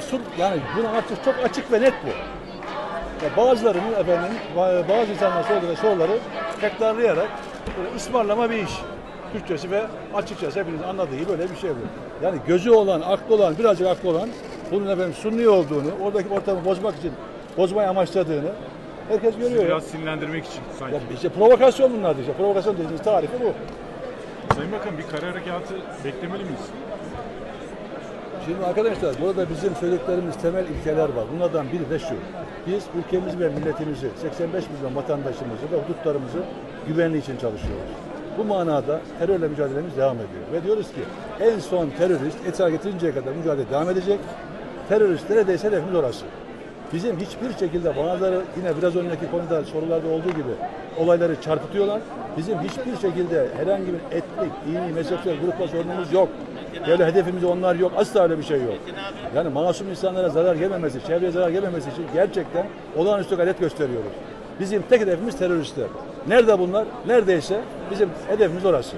sur, yani bunu artık çok açık ve net bu. Ya bazılarının efendim ba- bazı insanlar sorduğu soruları tekrarlayarak böyle ısmarlama bir iş. Türkçesi ve açıkçası hepiniz anladığı gibi böyle bir şey bu. Yani gözü olan, aklı olan, birazcık aklı olan bunun efendim sunni olduğunu, oradaki ortamı bozmak için bozmayı amaçladığını herkes görüyor. ya. Biraz sinirlendirmek için sanki. Ya işte provokasyon bunlar işte. Provokasyon dediğiniz tarifi bu. Sayın Bakan bir kara harekatı beklemeli miyiz? Şimdi arkadaşlar burada bizim söylediklerimiz temel ilkeler var. Bunlardan biri de şu. Biz ülkemizi ve milletimizi, 85 milyon vatandaşımızı ve hudutlarımızı güvenliği için çalışıyoruz. Bu manada terörle mücadelemiz devam ediyor. Ve diyoruz ki en son terörist etkisiz getirinceye kadar mücadele devam edecek. Terörist neredeyse hedefimiz orası. Bizim hiçbir şekilde bazıları yine biraz önceki konuda sorularda olduğu gibi olayları çarpıtıyorlar. Bizim hiçbir şekilde herhangi bir etnik, dini, mezhepsel grupla sorunumuz yok. Böyle hedefimiz onlar yok. Asla öyle bir şey yok. Yani masum insanlara zarar gelmemesi, çevreye zarar gelmemesi için gerçekten olağanüstü gayret gösteriyoruz. Bizim tek hedefimiz teröristler. Nerede bunlar? Neredeyse bizim hedefimiz orası.